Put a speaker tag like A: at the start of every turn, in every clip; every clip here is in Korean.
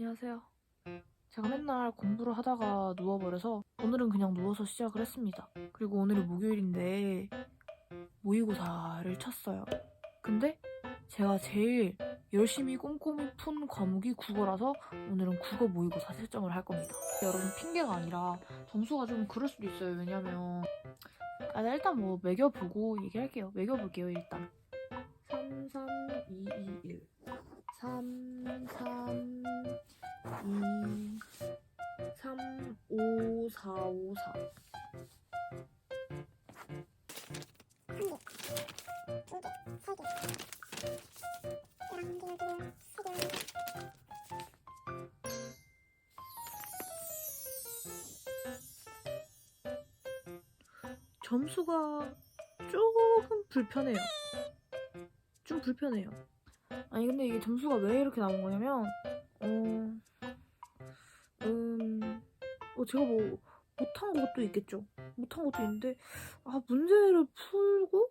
A: 안녕하세요. 제가 맨날 공부를 하다가 누워버려서 오늘은 그냥 누워서 시작을 했습니다. 그리고 오늘이 목요일인데 모의고사를 쳤어요. 근데 제가 제일 열심히 꼼꼼히 푼 과목이 국어라서 오늘은 국어 모의고사 채점을 할 겁니다. 여러분 핑계가 아니라 점수가 좀 그럴 수도 있어요. 왜냐면 아, 나 일단 뭐 매겨보고 얘기할게요. 매겨볼게요 일단. 3, 3, 2, 2, 1 3, 3, 2, 3, 5, 4, 5, 4 점수가 조금 불편해요. 좀 불편해요. 아니 근데 이게 점수가 왜 이렇게 나온 거냐면 어, 음, 어 제가 뭐 못한 것도 있겠죠. 못한 것도 있는데 아 문제를 풀고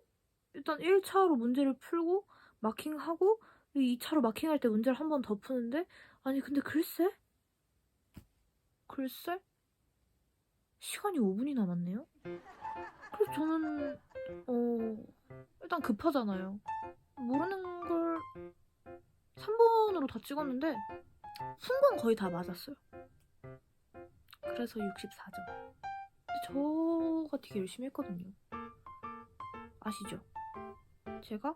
A: 일단 1차로 문제를 풀고 마킹하고 2차로 마킹할 때 문제를 한 번 더 푸는데 아니 근데 글쎄 글쎄 시간이 5분이 남았네요. 그래서 저는 어 일단 급하잖아요. 모르는 걸 3번으로 다 찍었는데 푼건 거의 다 맞았어요. 그래서 64점. 근데 저가 되게 열심히 했거든요. 아시죠? 제가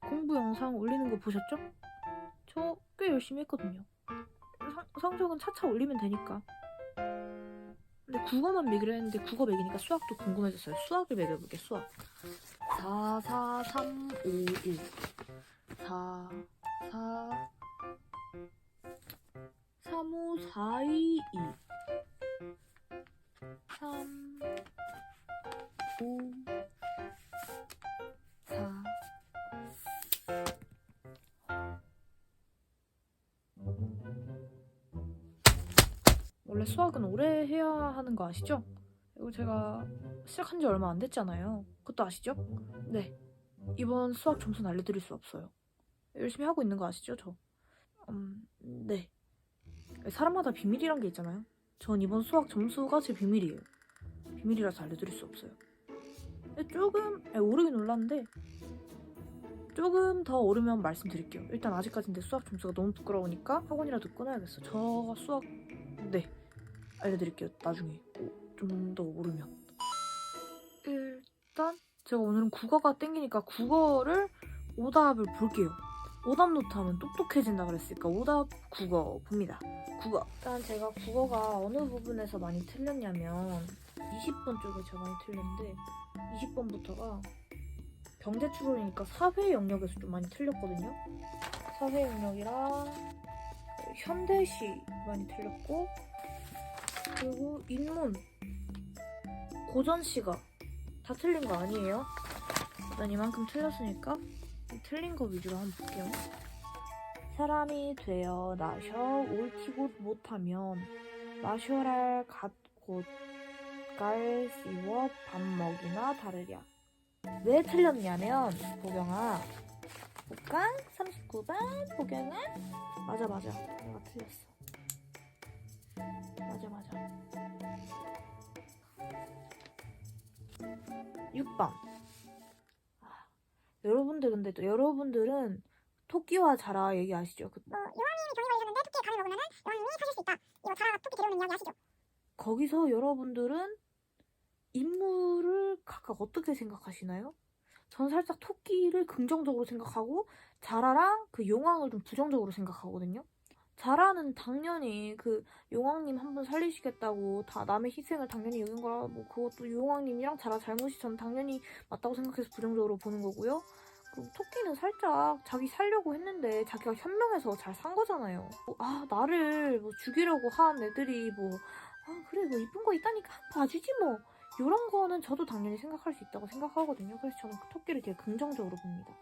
A: 공부 영상 올리는 거 보셨죠? 저 꽤 열심히 했거든요. 성, 성적은 차차 올리면 되니까. 근데 국어만 매기로 했는데 국어 매기니까 수학도 궁금해졌어요. 수학을 매겨볼게, 수학. 4, 4, 3, 5, 1. 4, 4, 3, 5, 4, 2, 2. 3, 5, 4. 원래 수학은 오래 해야 하는 거 아시죠? 이거 제가 시작한 지 얼마 안 됐잖아요. 그것도 아시죠? 네. 이번 수학 점수는 알려드릴 수 없어요. 열심히 하고 있는 거 아시죠, 저? 음, 네. 사람마다 비밀이란 게 있잖아요. 전 이번 수학 점수가 제 비밀이에요. 비밀이라서 알려드릴 수 없어요. 조금 예, 오르긴 올랐는데 조금 더 오르면 말씀드릴게요. 일단 아직까지 내 수학 점수가 너무 부끄러우니까 학원이라도 끊어야겠어. 저 수학 네 알려드릴게요. 나중에 좀 더 오르면 일단 제가 오늘은 국어가 땡기니까 국어를 오답을 볼게요. 오답 노트 하면 똑똑해진다 그랬으니까 오답 국어 봅니다. 국어. 일단 제가 국어가 어느 부분에서 많이 틀렸냐면 20번 쪽에 제가 많이 틀렸는데 20번부터가 경제 추론이니까 사회 영역에서 좀 많이 틀렸거든요. 사회 영역이랑 현대시 많이 틀렸고 그리고 인문 고전시가 다 틀린 거 아니에요? 일단 이만큼 틀렸으니까 이 틀린 거 위주로 한번 볼게요. 사람이 되어 나셔 옳티고 못하면 마셔랄 갓곧갈 씌워 밥 먹이나 다르랴. 왜 틀렸냐면 보경아. 복강 39번 보경아 맞아 맞아. 내가 틀렸어. 맞아 맞아. 6번. 아, 여러분들 근데 또 여러분들은 토끼와 자라 얘기 아시죠? 그,
B: 뭐 요한님이 병이 걸리셨는데 토끼에 감을 먹으면 요한님이 사실 수 있다. 이거 자라가 토끼 데려오는 이야기 아시죠?
A: 거기서 여러분들은 인물을 각각 어떻게 생각하시나요? 전 살짝 토끼를 긍정적으로 생각하고 자라랑 그 용왕을 좀 부정적으로 생각하거든요. 자라는 당연히 그 용왕님 한 번 살리시겠다고 다 남의 희생을 당연히 여긴 거라 뭐 그것도 용왕님이랑 자라 잘못이 전 당연히 맞다고 생각해서 부정적으로 보는 거고요. 그 토끼는 살짝 자기 살려고 했는데 자기가 현명해서 잘 산 거잖아요. 뭐, 아 나를 뭐 죽이려고 한 애들이 뭐 아 그래 뭐 이쁜 거 있다니까 봐주지 뭐 이런 거는 저도 당연히 생각할 수 있다고 생각하거든요. 그래서 저는 그 토끼를 되게 긍정적으로 봅니다.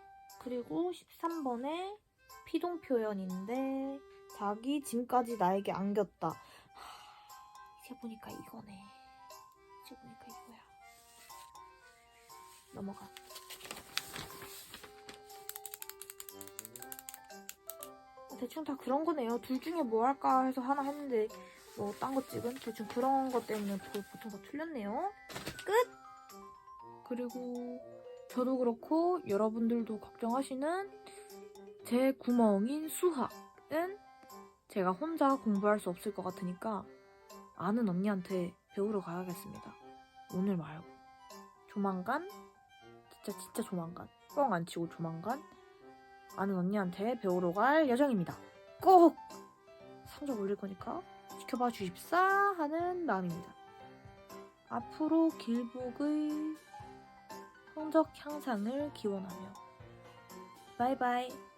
A: 그리고 13번에 피동 표현인데 자기 짐까지 나에게 안겼다. 하, 이제 보니까 이거네. 이제 보니까 이거야. 넘어가. 대충 다 그런 거네요. 둘 중에 뭐 할까 해서 하나 했는데 뭐 딴 거 찍은 대충 그런 것 때문에 보- 보통 다 틀렸네요. 끝. 그리고 저도 그렇고 여러분들도 걱정하시는 제 구멍인 수학은 제가 혼자 공부할 수 없을 것 같으니까 아는 언니한테 배우러 가야겠습니다. 오늘 말고 조만간 진짜 진짜 조만간 뻥 안 치고 조만간 아는 언니한테 배우러 갈 예정입니다. 꼭 성적 올릴 거니까 지켜봐 주십사 하는 마음입니다. 앞으로 길복의 성적 향상을 기원하며 바이바이